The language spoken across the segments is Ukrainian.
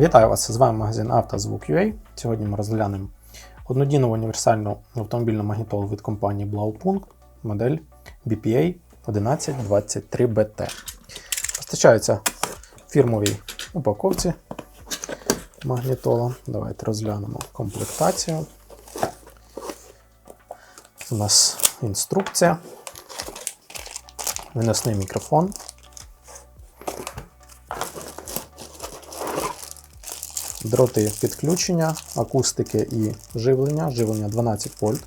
Вітаю вас! З вами магазин «Автозвук.UA». Сьогодні ми розглянемо однодінну універсальну автомобільну магнітолу від компанії Blaupunkt, модель BPA 1123BT. Постачається в фірмовій упаковці магнітола. Давайте розглянемо комплектацію. У нас інструкція, виносний мікрофон. Дроти підключення, акустики і живлення. Живлення 12 вольт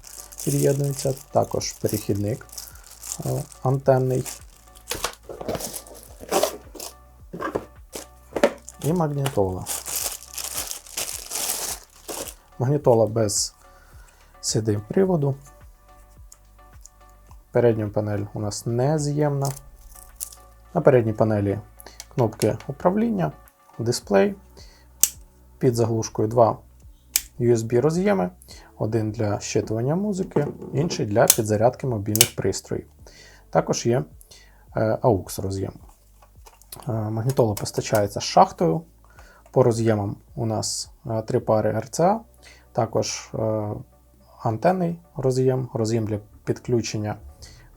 під'єднується, також перехідник е, антенний. І магнітола. Магнітола без CD приводу. Передня панель у нас нез'ємна. На передній панелі кнопки управління, дисплей. Під заглушкою два USB роз'єми, один для щитування музики, інший для підзарядки мобільних пристроїв. Також є е, AUX роз'єм. Е, Магнітола постачається з шахтою. По роз'ємам у нас е, три пари RCA, також антенний роз'єм, роз'єм для підключення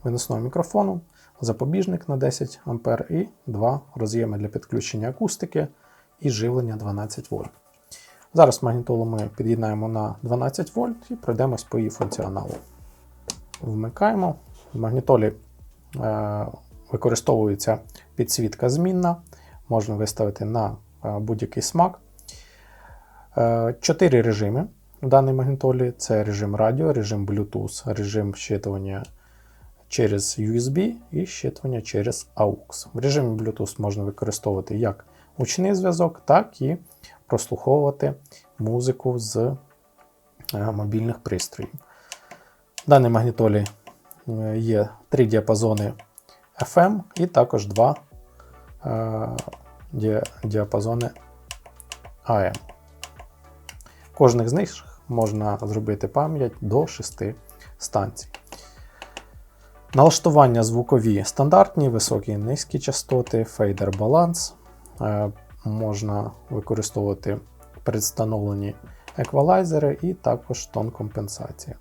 виносного мікрофону, запобіжник на 10 А і два роз'єми для підключення акустики і живлення 12 вольт. Зараз магнітолу ми під'єднаємо на 12 вольт і пройдемось по її функціоналу. Вмикаємо. В магнітолі е, використовується підсвітка змінна, можна виставити на е, будь-який смак. Е, Чотири режими в даній магнітолі: це режим радіо, режим Bluetooth, режим щитування через USB і щитування через AUX. В режимі Bluetooth можна використовувати як гучний зв'язок, так і прослуховувати музику з е, мобільних пристроїв. В даній магнітолі е, є три діапазони FM і також два е, діапазони AM. Кожних з них можна зробити пам'ять до 6 станцій. Налаштування звукові стандартні, високі і низькі частоти, фейдер баланс. Можна використовувати предвстановлені еквалайзери і також тон компенсації.